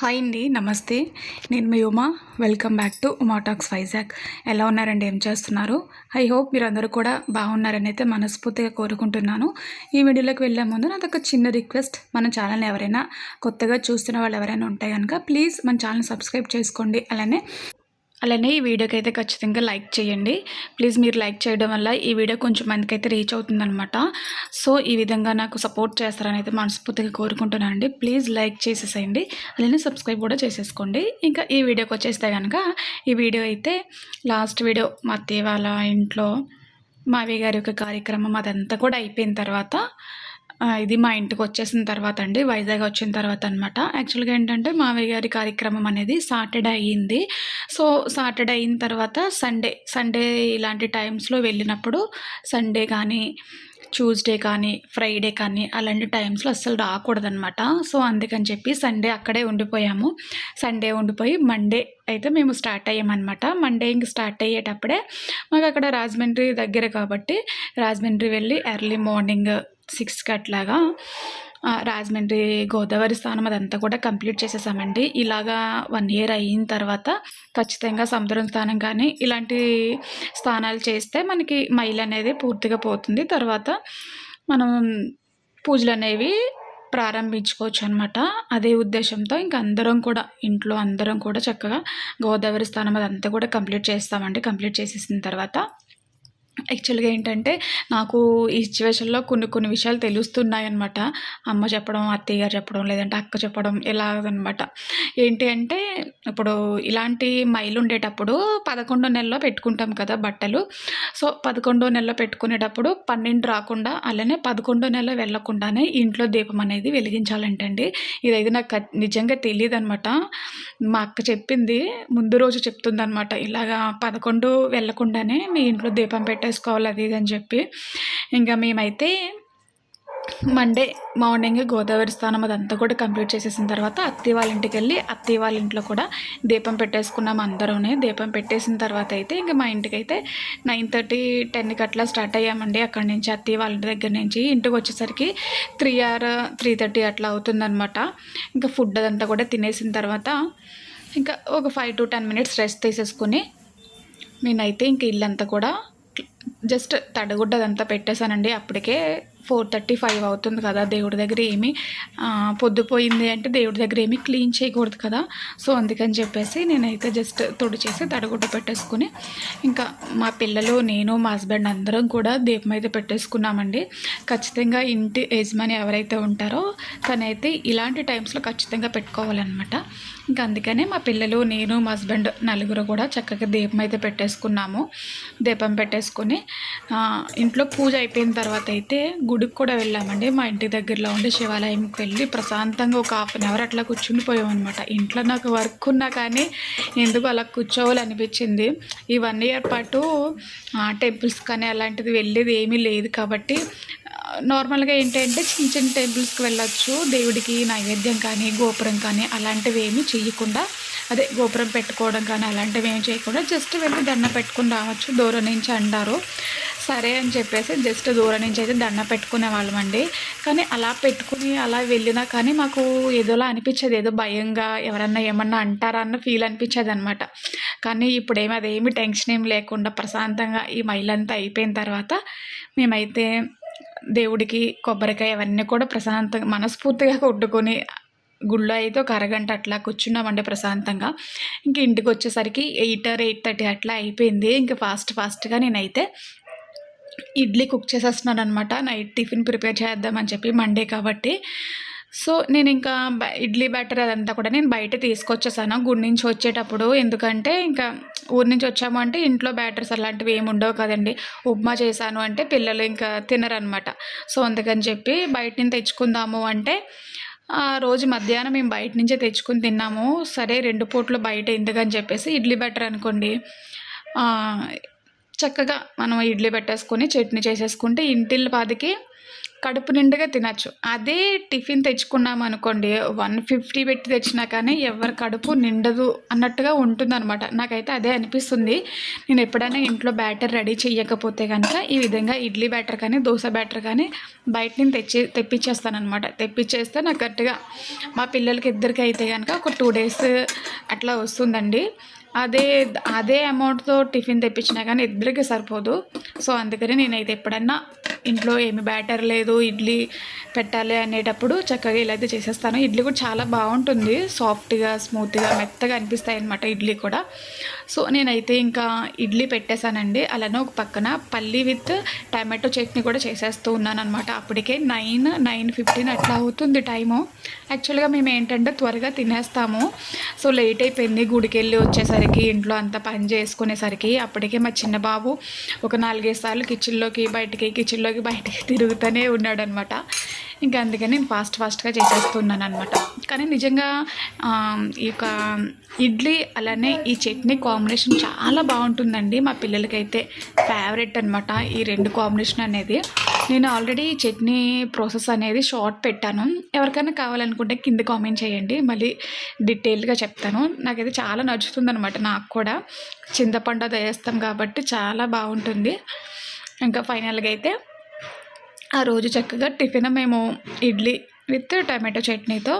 Hi అండి నమస్తే. నేను మీ Uma. Welcome back to Uma talks Vizag ఎలా ఉన్నారండి? ఏం చేస్తున్నారు? ఐ హోప్ మీరు అందరూ కూడా బాగున్నారని అయితే మనస్ఫూర్తిగా కోరుకుంటున్నాను. ఈ వీడియోలోకి వెళ్ళే ముందు నాది ఒక చిన్న రిక్వెస్ట్ మన ఛానల్ని ఎవరైనా కొత్తగా చూస్తున్న వాళ్ళు ఎవరైనా ఉంటే కనుక ప్లీజ్ మన ఛానల్ సబ్స్క్రైబ్ చేసుకోండి. అలానే అలానే ఈ వీడియోకి అయితే ఖచ్చితంగా లైక్ చేయండి. ప్లీజ్ మీరు లైక్ చేయడం వల్ల ఈ వీడియో కొంచెం మందికి అయితే రీచ్ అవుతుందనమాట సో ఈ విధంగా నాకు సపోర్ట్ చేస్తారని అయితే మనస్ఫూర్తిగా కోరుకుంటున్నానండి. ప్లీజ్ లైక్ చేసేసేయండి. అలానే సబ్స్క్రైబ్ కూడా చేసేసుకోండి. ఇంకా ఈ వీడియోకి వచ్చేస్తే కనుక ఈ వీడియో అయితే లాస్ట్ వీడియో మా అత్తయ్య వాళ్ళ ఇంట్లో మావి గారి యొక్క కార్యక్రమం అదంతా కూడా అయిపోయిన తర్వాత ఇది మా ఇంటికి వచ్చేసిన తర్వాత అండి వైజాగ్ వచ్చిన తర్వాత అనమాట యాక్చువల్గా ఏంటంటే మావయ్య గారి కార్యక్రమం అనేది సాటర్డే అయ్యింది. సో సాటర్డే అయిన తర్వాత సండే సండే ఇలాంటి టైమ్స్లో వెళ్ళినప్పుడు సండే కానీ ట్యూస్డే కానీ ఫ్రైడే కానీ అలాంటి టైమ్స్లో అస్సలు రాకూడదనమాట సో అందుకని చెప్పి సండే అక్కడే ఉండిపోయాము. సండే ఉండిపోయి మండే అయితే మేము స్టార్ట్ అయ్యామన్నమాట. మండే ఇంక స్టార్ట్ అయ్యేటప్పుడే మాకు అక్కడ రాజమండ్రి దగ్గర కాబట్టి రాజమండ్రి వెళ్ళి ఎర్లీ మార్నింగ్ సిక్స్కి అట్లాగా రాజమండ్రి గోదావరి స్థానం అదంతా కూడా కంప్లీట్ చేసేసామండి. ఇలాగా వన్ ఇయర్ అయిన తర్వాత ఖచ్చితంగా సముద్రం స్థానం కానీ ఇలాంటి స్థానాలు చేస్తే మనకి మైల్ అనేది పూర్తిగా పోతుంది. తర్వాత మనం పూజలు అనేవి ప్రారంభించుకోవచ్చు అనమాట అదే ఉద్దేశంతో ఇంక అందరం కూడా ఇంట్లో అందరం కూడా చక్కగా గోదావరి స్థానం అదంతా కూడా కంప్లీట్ చేస్తామండి. కంప్లీట్ చేసేసిన తర్వాత యాక్చువల్గా ఏంటంటే నాకు ఈ సిచ్యువేషన్లో కొన్ని కొన్ని విషయాలు తెలుస్తున్నాయి అనమాట అమ్మ చెప్పడం అత్తయ్య గారు చెప్పడం లేదంటే అక్క చెప్పడం ఇలాగనమాట ఏంటి అంటే ఇప్పుడు ఇలాంటి మైలు ఉండేటప్పుడు పదకొండో నెలలో పెట్టుకుంటాం కదా బట్టలు. సో పదకొండో నెలలో పెట్టుకునేటప్పుడు పన్నెండు రాకుండా అలానే పదకొండో నెల వెళ్ళకుండానే ఇంట్లో దీపం అనేది వెలిగించాలంటండి. ఇదైతే నాకు నిజంగా తెలియదు అనమాట మా అక్క చెప్పింది ముందు రోజు చెప్తుంది అనమాట ఇలాగా పదకొండు వెళ్ళకుండానే మీ ఇంట్లో దీపం వేసుకోవాలి అది ఇది అని చెప్పి. ఇంకా మేమైతే మండే మార్నింగ్ గోదావరి స్నానం అదంతా కూడా కంప్లీట్ చేసేసిన తర్వాత అత్తి వాళ్ళ ఇంటికి వెళ్ళి అత్తి వాళ్ళ ఇంట్లో కూడా దీపం పెట్టేసుకున్నాం అందరూనే. దీపం పెట్టేసిన తర్వాత అయితే ఇంకా మా ఇంటికి అయితే నైన్ థర్టీ టెన్కి అట్లా స్టార్ట్ అయ్యామండి. అక్కడి నుంచి అత్తి వాళ్ళ ఇంటి దగ్గర నుంచి ఇంటికి వచ్చేసరికి త్రీ ఆర్ త్రీ థర్టీ అట్లా అవుతుందన్నమాట. ఇంకా ఫుడ్ అదంతా కూడా తినేసిన తర్వాత ఇంకా ఒక five to ten minutes rest తీసేసుకుని నేనైతే ఇంక ఇల్లంతా కూడా జస్ట్ తడగుడ్డ అదంతా పెట్టేశానండి. అప్పటికే ఫోర్ థర్టీ ఫైవ్ అవుతుంది కదా దేవుడి దగ్గర ఏమి. పొద్దుపోయింది అంటే దేవుడి దగ్గర ఏమీ క్లీన్ చేయకూడదు కదా. సో అందుకని చెప్పేసి నేనైతే జస్ట్ తుడిచేసి తడగుడ్డ పెట్టేసుకుని ఇంకా మా పిల్లలు నేను మా హస్బెండ్ అందరం కూడా దీపం అయితే పెట్టేసుకున్నామండి. ఖచ్చితంగా ఇంటి యజమాని ఎవరైతే ఉంటారో తనైతే ఇలాంటి టైమ్స్లో ఖచ్చితంగా పెట్టుకోవాలన్నమాట. ఇంకా అందుకనే మా పిల్లలు నేను మా హస్బెండ్ నలుగురు కూడా చక్కగా దీపం అయితే పెట్టేసుకున్నాము. దీపం పెట్టేసుకొని ఇంట్లో పూజ అయిపోయిన తర్వాత అయితే గుడికి కూడా వెళ్ళామండి. మా ఇంటి దగ్గరలో ఉండే శివాలయంకి వెళ్ళి ప్రశాంతంగా ఒక హాఫ్ అన్ అవర్ అట్లా కూర్చుని పోయామన్నమాట. ఇంట్లో నాకు వర్క్ ఉన్నా కానీ ఎందుకు అలా కూర్చోవాలి అనిపించింది ఈ వన్ ఇయర్ పాటు టెంపుల్స్ కానీ అలాంటిది వెళ్ళేది ఏమీ లేదు కాబట్టి నార్మల్గా ఏంటంటే చిన్న చిన్న టెంపుల్స్కి వెళ్ళొచ్చు. దేవుడికి నైవేద్యం కానీ గోపురం కానీ అలాంటివి ఏమీ చేయకుండా అదే గోపురం పెట్టుకోవడం కానీ అలాంటివి ఏమి చేయకుండా జస్ట్ వెళ్ళి దండ పెట్టుకుని రావచ్చు. దూరం నుంచి అంటారు. సరే అని చెప్పేసి జస్ట్ దూరం నుంచి అయితే దండ పెట్టుకునే వాళ్ళమండి కానీ అలా పెట్టుకుని అలా వెళ్ళినా కానీ మాకు ఏదోలా అనిపించేది. ఏదో భయంగా ఎవరన్నా ఏమన్నా అంటారా అన్న ఫీల్ అనిపించేది అనమాట కానీ ఇప్పుడు ఏమి అదేమి టెన్షన్ ఏం లేకుండా ప్రశాంతంగా ఈ మైలంతా అయిపోయిన తర్వాత మేమైతే దేవుడికి కొబ్బరికాయ అవన్నీ కూడా ప్రశాంతంగా మనస్ఫూర్తిగా కొట్టుకొని గుళ్ళో అయితే ఒక అరగంట అట్లా కూర్చున్నామండి ప్రశాంతంగా. ఇంక ఇంటికి వచ్చేసరికి ఎయిట్ ఆర్ ఎయిట్ థర్టీ అట్లా అయిపోయింది. ఇంకా ఫాస్ట్ ఫాస్ట్గా నేనైతే ఇడ్లీ కుక్ చేసేస్తున్నాను అనమాట నైట్ టిఫిన్ ప్రిపేర్ చేద్దామని చెప్పి మండే కాబట్టి సో నేను ఇంకా బ- ఇడ్లీ బ్యాటర్ అదంతా కూడా నేను బయట తీసుకొచ్చేసాను. గుడి నుంచి వచ్చేటప్పుడు ఎందుకంటే ఇంకా ఊరి నుంచి వచ్చాము అంటే ఇంట్లో బ్యాటర్స్ అలాంటివి ఏమి ఉండవు కదండి. ఉప్మా చేశాను అంటే పిల్లలు ఇంకా తినరనమాట. సో అందుకని చెప్పి బయట నుంచి తెచ్చుకుందాము అంటే ఆ రోజు మధ్యాహ్నం మేము బయట నుంచే తెచ్చుకుని తిన్నాము. సరే రెండు పూట్లు బయట ఎందుకని చెప్పేసి ఇడ్లీ బెటర్ అనుకోండి. చక్కగా మనం ఇడ్లీ పెట్టేసుకొని చట్నీ చేసేసుకుంటే ఇంటిల్ పాదికి కడుపు నిండుగా తినచ్చు. అదే టిఫిన్ తెచ్చుకున్నాం అనుకోండి వన్ ఫిఫ్టీ పెట్టి తెచ్చినా కానీ ఎవరి కడుపు నిండదు అన్నట్టుగా ఉంటుందన్నమాట. నాకైతే అదే అనిపిస్తుంది. నేను ఎప్పుడైనా ఇంట్లో బ్యాటర్ రెడీ చేయకపోతే కనుక ఈ విధంగా ఇడ్లీ బ్యాటర్ కానీ దోశ బ్యాటర్ కానీ బయట నేను తెచ్చి తెప్పించేస్తానమాట తెప్పించేస్తే నాకు కరెక్ట్గా మా పిల్లలకి ఇద్దరికి అయితే కనుక ఒక టూ డేస్ అట్లా వస్తుందండి. అదే అదే అమౌంట్తో టిఫిన్ తెప్పించినా కానీ ఇద్దరికి సరిపోదు. సో అందుకని నేనైతే ఎప్పుడన్నా ఇంట్లో ఏమి బ్యాటర్ లేదు ఇడ్లీ పెట్టాలి అనేటప్పుడు చక్కగా ఇలా అయితే చేసేస్తాను. ఇడ్లీ కూడా చాలా బాగుంటుంది. సాఫ్ట్గా స్మూత్గా మెత్తగా అనిపిస్తాయి అనమాట ఇడ్లీ కూడా. సో నేనైతే ఇంకా ఇడ్లీ పెట్టేశానండి. అలానే ఒక పక్కన పల్లి విత్ టమాటో చట్నీ కూడా చేసేస్తూ ఉన్నాను అనమాట అప్పటికే నైన్ నైన్ ఫిఫ్టీన్ అట్లా అవుతుంది టైము. యాక్చువల్గా మేము ఏంటంటే త్వరగా తినేస్తాము. సో లేట్ అయిపోయింది. గుడికి వెళ్ళి వచ్చేసరికి ఇంట్లో అంతా పని చేసుకునేసరికి అప్పటికే మా చిన్న బాబు ఒక నాలుగైదు సార్లు కిచెన్లోకి బయటికి కిచెన్లోకి బయటికి తిరుగుతూనే ఉన్నాడనమాట ఇంకా అందుకని నేను ఫాస్ట్ ఫాస్ట్గా చేసేస్తున్నాను అనమాట కానీ నిజంగా ఈ యొక్క ఇడ్లీ అలానే ఈ చట్నీ కాంబినేషన్ చాలా బాగుంటుందండి మా పిల్లలకైతే. ఫేవరెట్ అనమాట ఈ రెండు కాంబినేషన్ అనేది. నేను ఆల్రెడీ చట్నీ ప్రాసెస్ అనేది షార్ట్ పెట్టాను. ఎవరికైనా కావాలనుకుంటే కింద కామెంట్ చేయండి. మళ్ళీ డీటెయిల్గా చెప్తాను. నాకైతే చాలా నచ్చుతుంది అనమాట నాకు కూడా. చింతపండు అది వేస్తాం కాబట్టి చాలా బాగుంటుంది. ఇంకా ఫైనల్గా అయితే ఆ రోజు చక్కగా టిఫిన్ మేము ఇడ్లీ విత్ టమాటో చట్నీతో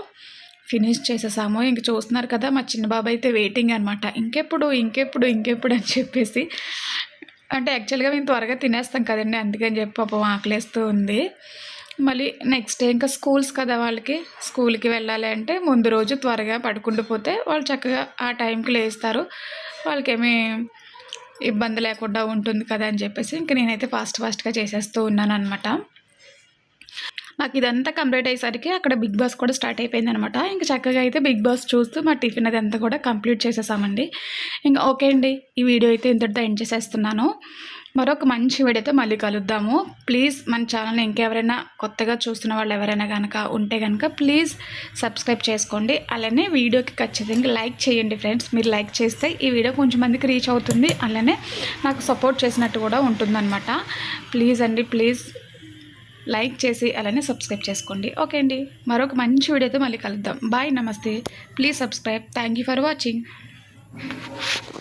ఫినిష్ చేసేసాము. ఇంక చూస్తున్నారు కదా మా చిన్న బాబు అయితే వెయిటింగ్ అనమాట ఇంకెప్పుడు ఇంకెప్పుడు ఇంకెప్పుడు అని చెప్పేసి అంటే యాక్చువల్గా మేము త్వరగా తినేస్తాం కదండి అందుకని చెప్పి పాపం ఆకలేస్తూ ఉంది. మళ్ళీ నెక్స్ట్ డే ఇంకా స్కూల్స్ కదా వాళ్ళకి స్కూల్కి వెళ్ళాలి అంటే ముందు రోజు త్వరగా పడుకుంటూ పోతే వాళ్ళు చక్కగా ఆ టైంకి లేస్తారు. వాళ్ళకేమీ ఇబ్బంది లేకుండా ఉంటుంది కదా అని చెప్పేసి ఇంక నేనైతే ఫాస్ట్ ఫాస్ట్గా చేసేస్తూ ఉన్నాను అనమాట నాకు ఇదంతా కంప్లీట్ అయ్యేసరికి అక్కడ బిగ్ బాస్ కూడా స్టార్ట్ అయిపోయింది అనమాట ఇంకా చక్కగా అయితే బిగ్ బాస్ చూస్తూ మా టిఫిన్ అది అంతా కూడా కంప్లీట్ చేసేసామండి. ఇంకా ఓకే అండి ఈ వీడియో అయితే ఇంతటితో ఎండ్ చేసేస్తున్నాను. మరొక మంచి వీడియోతో మళ్ళీ కలుద్దాము. ప్లీజ్ మన ఛానల్ని ఇంకెవరైనా కొత్తగా చూస్తున్న వాళ్ళు ఎవరైనా కనుక ఉంటే కనుక ప్లీజ్ సబ్స్క్రైబ్ చేసుకోండి. అలానే వీడియోకి ఖచ్చితంగా లైక్ చేయండి ఫ్రెండ్స్ మీరు లైక్ చేస్తే ఈ వీడియో కొంచెం మందికి రీచ్ అవుతుంది. అలానే నాకు సపోర్ట్ చేసినట్టు కూడా ఉంటుందన్నమాట. ప్లీజ్ అండి ప్లీజ్ లైక్ చేసి అలానే సబ్స్క్రైబ్ చేసుకోండి. ఓకే అండి. మరొక మంచి వీడియోతో మళ్ళీ కలుద్దాం. బాయ్ నమస్తే. Please subscribe. Thank you for watching.